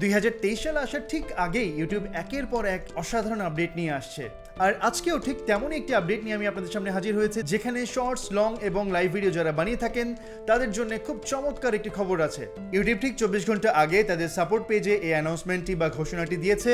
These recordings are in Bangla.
দুই হাজার তেইশ সালে আসার ঠিক আগেই ইউটিউব একের পর এক অসাধারণ আপডেট নিয়ে আসছে। আর আজকেও ঠিক তেমনই একটি আপডেট নিয়ে আমি আপনাদের সামনে হাজির হয়েছে, যেখানে শর্টস লং এবং লাইভ ভিডিও যারা বানিয়ে থাকেন, তাদের জন্য খুব চমৎকার একটি খবর আছে। ইউটিউব ঠিক চব্বিশ ঘণ্টা আগে তাদের সাপোর্ট পেজে এই অ্যানাউন্সমেন্টটি বা ঘোষণাটি দিয়েছে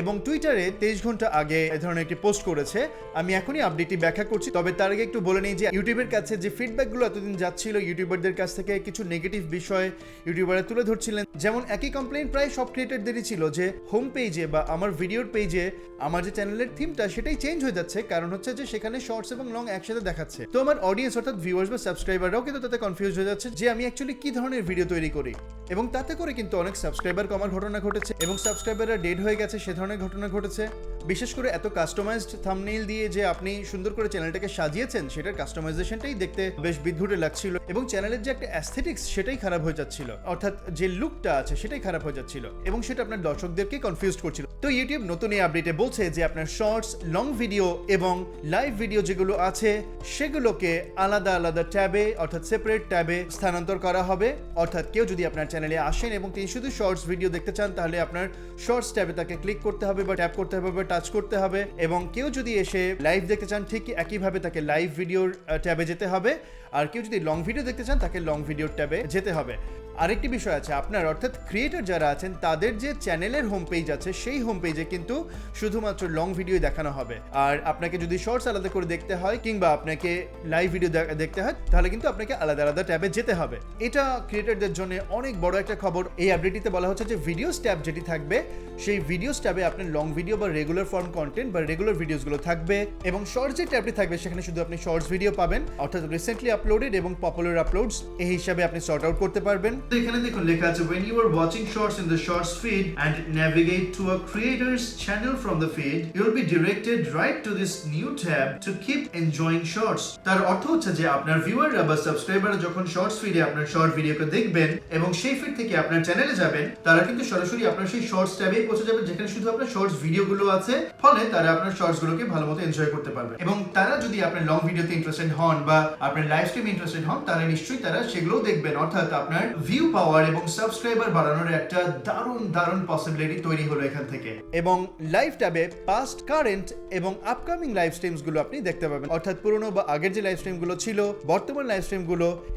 এবং টুইটারে তেইশ ঘণ্টা আগে এ ধরনের একটি পোস্ট করেছে। আমি এখনই আপডেটটি ব্যাখ্যা করছি, তবে তার আগে একটু বলে নিই যে ইউটিউবের কাছে যে ফিডব্যাকগুলো এতদিন যাচ্ছিল ইউটিউবারদের কাছ থেকে কিছু নেগেটিভ বিষয় ইউটিউবাররা তুলে ধরছিলেন। যেমন একই কমপ্লেন প্রায় সব ক্রিয়েটারদেরই ছিল যে হোম পেজে বা আমার ভিডিওর পেজে আমার যে চ্যানেলের থিমটা সেটাই চেঞ্জ হয়ে যাচ্ছে, কারণ হচ্ছে যে সেখানে শর্টস এবং লং একসাথে দেখাচ্ছে। তো আমার অডিয়েন্স অর্থাৎ ভিউয়ার্স বা সাবস্ক্রাইবাররাও কিন্তু তাতে কনফিউজ হয়ে যাচ্ছে যে আমি অ্যাকচুয়ালি কি ধরনের ভিডিও তৈরি করি। এবং তাতে করে কিন্তু অনেক সাবস্ক্রাইবার কমার ঘটনা ঘটেছে এবং সাবস্ক্রাইবাররা ডেড হয়ে গেছে, সে ধরনের ঘটনা ঘটেছে। বিশেষ করে এত কাস্টমাইজড থামনেইল দিয়ে যে আপনি সুন্দর করে চ্যানেলটাকে সাজিয়েছেন, সেটার কাস্টমাইজেশনটাই দেখতে বেশ বিদ্যুটে লাগছিল এবং চ্যানেলের যে একটা অ্যাস্থেটিক্স সেটাই খারাপ হয়ে যাচ্ছিল। অর্থাৎ যে লুকটা আছে, সেটাই খারাপ হয়ে যাচ্ছিল এবং সেটা আপনার দর্শকদেরকে কনফিউজ করছিল। তো ইউটিউব নতুন এই আপডেটে বলছে যে আপনার শর্টস লং ভিডিও এবং লাইভ ভিডিও যেগুলো আছে, সেগুলোকে আলাদা আলাদা ট্যাবে, অর্থাৎ সেপারেট ট্যাবে স্থানান্তর করা হবে। অর্থাৎ কেউ যদি আপনার চ্যানেলে আসেন এবং তিনি শুধু শর্টস ভিডিও দেখতে চান, তাহলে আপনার শর্টস ট্যাবে তাকে ক্লিক করতে হবে বা ট্যাপ করতে হবে বা টাচ করতে হবে। এবং কেউ যদি এসে লাইভ দেখতে চান, ঠিক একইভাবে তাকে লাইভ ভিডিওর ট্যাবে যেতে হবে। আর কেউ যদি লং ভিডিও দেখতে চান, তাকে লং ভিডিওর ট্যাবে যেতে হবে। আরেকটি বিষয় আছে, আপনার অর্থাৎ ক্রিয়েটর যারা আছেন, তাদের যে চ্যানেলের হোম পেজ আছে, সেই হোম পেজে কিন্তু শুধুমাত্র লং ভিডিও দেখানো হবে। আর আপনাকে যদি শর্টস আলাদা করে দেখতে হয়, কিংবা আপনাকে লাইভ ভিডিও দেখতে হয়, তাহলে কিন্তু আপনাকে আলাদা আলাদা ট্যাবে যেতে হবে। এটা ক্রিয়েটরদের জন্য অনেক বড় একটা খবর। এই আপডেটটিতে বলা হচ্ছে যে ভিডিওস ট্যাব যেটি থাকবে, সেই ভিডিওস ট্যাবে আপনার লং ভিডিও বা রেগুলার ফর্ম কন্টেন্ট বা রেগুলার ভিডিওসগুলো থাকবে। এবং শর্টস যে ট্যাবটি থাকবে, সেখানে শুধু আপনি শর্টস ভিডিও পাবেন। অর্থাৎ রিসেন্টলি আপলোডেড এবং পপুলার আপলোডস এই হিসাবে আপনি সর্ট আউট করতে পারবেন। এখানে দেখুন, লেখা আছে, when you are watching shorts in the shorts feed and navigate to a creator's channel from the feed you will be directed right to this new tab to keep enjoying shorts. তার অর্থ হচ্ছে যে আপনার ভিউয়াররা বা সাবস্ক্রাইবাররা যখন শর্টস ফিডে আপনার শর্ট ভিডিওকে দেখবেন এবং সেই ফিড থেকে আপনার চ্যানেলে যাবেন, তারা কিন্তু সরাসরি আপনার সেই শর্টস ট্যাবেই পৌঁছে যাবেন যেখানে শুধু আপনার শর্টস ভিডিওগুলো আছে। ফলে তারা আপনার শর্টস গুলোকে ভালো মতো এনজয় করতে পারবে। এবং তারা যদি আপনার লং ভিডিওতে ইন্টারেস্টেড হন বা আপনার লাইভ স্ট্রিম ইন্টারেস্টেড হন, তাহলে নিশ্চয়ই তারা দেখবেন। অর্থাৎ আপনার ভিউ পাওয়ার এবং সাবস্ক্রাইবার বাড়ানোর একটা দারুণ দারুণ পসিবিলিটি তৈরি হলো এখান থেকে। এবং লাইভ ট্যাবে পাস্ট কারেন্ট এবং আপকামিং লাইভ আপনি দেখতে পাবেন। অর্থাৎ পুরনো বা আগের যে লাইভ ছিল, বর্তমান লাইভ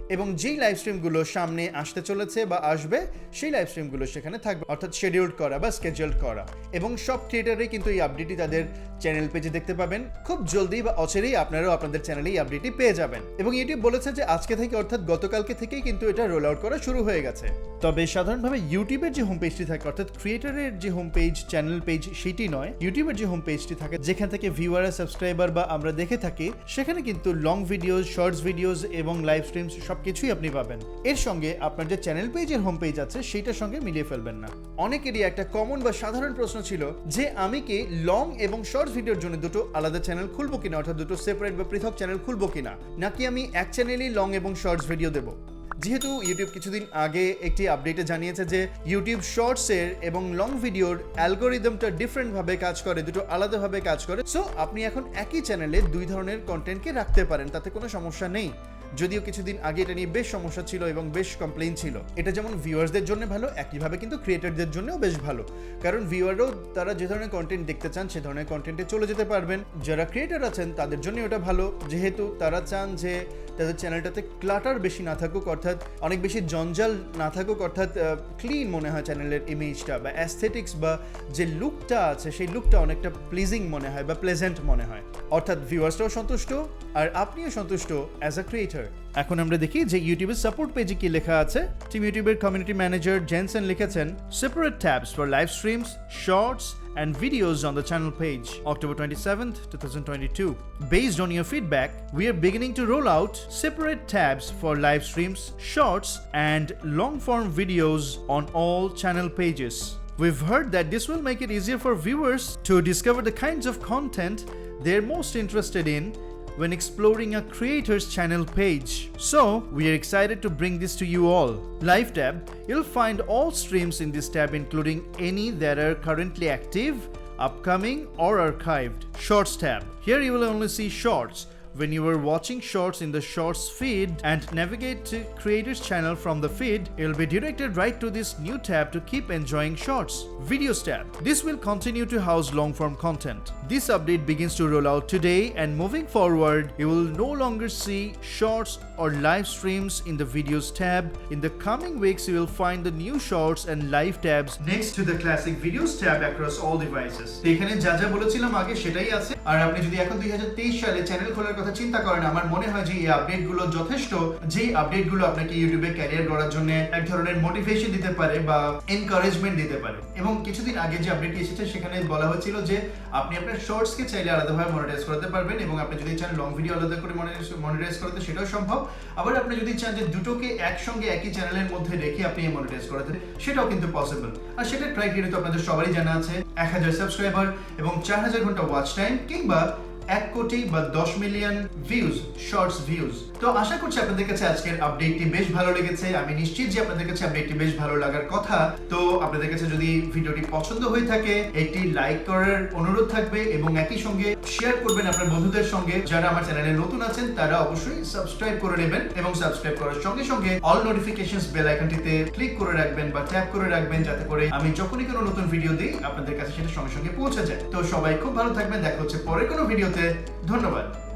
এবং যেই লাইভ সামনে আসতে চলেছে বা আসবে, সেই লাইভ স্ট্রিমগুলো সেখানে থাকবে। অর্থাৎ শিডিউল করা বা স্কেজুয়াল করা। এবং সব ক্রিয়েটারই কিন্তু এই আপডেটটি তাদের চ্যানেল পেজে দেখতে পাবেন। খুব জলদি বা অচেরেই আপনারাও আপনাদের চ্যানেলে এই আপডেটটি পেয়ে যাবেন। এবং ইউটিউব বলেছে যে আজকে থেকে অর্থাৎ গতকালকে থেকেই কিন্তু এটা রোল আউট করা শুরু হয়ে গেছে। তবে সাধারণভাবে ইউটিউবের যে হোম পেজটি থাকে, অর্থাৎ ক্রিয়েটারের যে হোম পেজ চ্যানেল পেজ সেটি নয়, ইউটিউবের যে হোম পেজটি থাকে, যেখান থেকে ভিউয়ার সাবস্ক্রাইবার বা আমরা দেখে থাকি, সেখানে কিন্তু লং ভিডিওস শর্টস ভিডিওস এবং লাইভ স্ট্রিমস সবকিছুই আপনি পাবেন। এর সঙ্গে আপনার যে চ্যানেল পেজের হোম পেজ আছে, সেইটার সঙ্গে মিলিয়ে ফেলবেন না। অনেকেরই একটা কমন বা সাধারণ প্রশ্ন ছিল যে আমি কি লং এবং শর্টস ভিডিওর জন্য দুটো আলাদা চ্যানেল খুলবো কিনা, অর্থাৎ দুটো সেপারেট বা পৃথক চ্যানেল খুলবো কিনা? নাকি আমি এক চ্যানেলই লং এবং শর্টস ভিডিও দেবো। যেহেতু ইউটিউব কিছুদিন আগে একটি আপডেটে জানিয়েছে যে ইউটিউব শর্টসের এবং লং ভিডিওর অ্যালগোরিদমটা ডিফারেন্টভাবে কাজ করে, দুটো আলাদাভাবে কাজ করে। সো আপনি এখন একই চ্যানেলে দুই ধরনের কন্টেন্টকে রাখতে পারেন, তাতে কোনো সমস্যা নেই। যদিও কিছুদিন আগে এটা নিয়ে বেশ সমস্যা ছিল এবং বেশ কমপ্লেন ছিল। এটা যেমন ভিউয়ার্সদের জন্য ভালো, একইভাবে কিন্তু ক্রিয়েটারদের জন্যও বেশ ভালো। কারণ ভিউয়ারও তারা যে ধরনের কন্টেন্ট দেখতে চান, সে ধরনের কন্টেন্টে চলে যেতে পারবেন। যারা ক্রিয়েটার আছেন, তাদের জন্য ওটা ভালো। যেহেতু তারা চান যে তাদের চ্যানেলটাতে ক্লাটার বেশি না থাকুক, অর্থাৎ অনেক বেশি জঞ্জাল না থাকুক, অর্থাৎ ক্লিন মনে হয় চ্যানেলের ইমেজটা বা অ্যাস্থেটিক্স বা যে লুকটা আছে, সেই লুকটা অনেকটা প্লিজিং মনে হয় বা প্লেজেন্ট মনে হয়। অর্থাৎ ভিউয়ার্সরাও সন্তুষ্ট আর আপনিও সন্তুষ্ট অ্যাজ আ ক্রিয়েটার এখন আমরা দেখি যে ইউটিউবের সাপোর্ট পেজে কি লেখা আছে। টিম ইউটিউবের কমিউনিটি ম্যানেজার জেনসন লিখেছেন separate tabs for live streams shorts and videos on the channel page. October 27th 2022 based on your feedback we are beginning to roll out separate tabs for live streams shorts and long form videos on all channel pages. We've heard that this will make it easier for viewers to discover the kinds of content they're most interested in when exploring a creator's channel page. So, we are excited to bring this to you all. Live tab, you'll find all streams in this tab, including any that are currently active, upcoming, or archived. Shorts tab, here you will only see shorts. When you are watching shorts in the shorts feed and navigate to creators channel from the feed, you'll be directed right to this new tab to keep enjoying shorts. Videos tab. This will continue to house long form content. This update begins to roll out today and moving forward, you will no longer see shorts or live streams in the videos tab. In the coming weeks, you will find the new shorts and live tabs next to the classic videos tab across all devices. এখানে যা যা বলেছিলাম আগে সেটাই আছে আর আপনি যদি এখন দুই হাজার তেইশ সালে চ্যানেল খোলার কথা চিন্তা করেন আমার মনে হয় যে এই আপডেটগুলো যথেষ্ট যে আপডেটগুলো আপনাকে ইউটিউবে ক্যারিয়ার করার জন্য এক ধরনের মোটিভেশন দিতে পারে বা এনকারেজমেন্ট দিতে পারে এবং কিছুদিন আগে যে আপডেট এসেছে সেখানে বলা হয়েছিল যে আপনি আপনার শর্টস কে চাইলে আলাদাভাবে মনিটাইজ করতে পারবেন এবং আপনি যদি চান লং ভিডিও আলাদা করে মনিটাইজ করতে সেটাও সম্ভব আবার আপনি যদি চান যে দুটোকে একসঙ্গে একই চ্যানেলের মধ্যে রেখে আপনি মনিটাইজ করাতে সেটাও কিন্তু পসিবল আর সেটা ক্রাইটেরিয়া তো আপনাদের সবারই জানা আছে, এক হাজার সাবস্ক্রাইবার এবং চার হাজার ঘণ্টা ওয়াচ টাইম কিংবা এক কোটি বা দশ মিলিয়ন ভিউজ শর্টস ভিউজ তো আশা করছি আপনাদের কাছে আজকের আপডেটটি বেশ ভালো লেগেছে। আমি নিশ্চিত যে আপনাদের কাছে আপডেটটি বেশ ভালো লাগার কথা। তো আপনাদের কাছে যদি ভিডিওটি পছন্দ হয়ে থাকে, একটি লাইক করার অনুরোধ থাকবে এবং একই সঙ্গে শেয়ার করবেন আপনার বন্ধুদের সঙ্গে। যারা আমার চ্যানেলে নতুন আছেন, তারা অবশ্যই সাবস্ক্রাইব করে নেবেন এবং সাবস্ক্রাইব করার সঙ্গে সঙ্গে অল নোটিফিকেশনস বেল আইকনটিতে ক্লিক করে রাখবেন বা ট্যাপ করে রাখবেন যাতে করে আমি যখনই কোনো নতুন ভিডিও দিই, আপনাদের কাছে সেটা সঙ্গে সঙ্গে পৌঁছে যায়। তো সবাই খুব ভালো থাকবেন। দেখা হচ্ছে পরের কোনো ভিডিওতে ধন্যবাদ।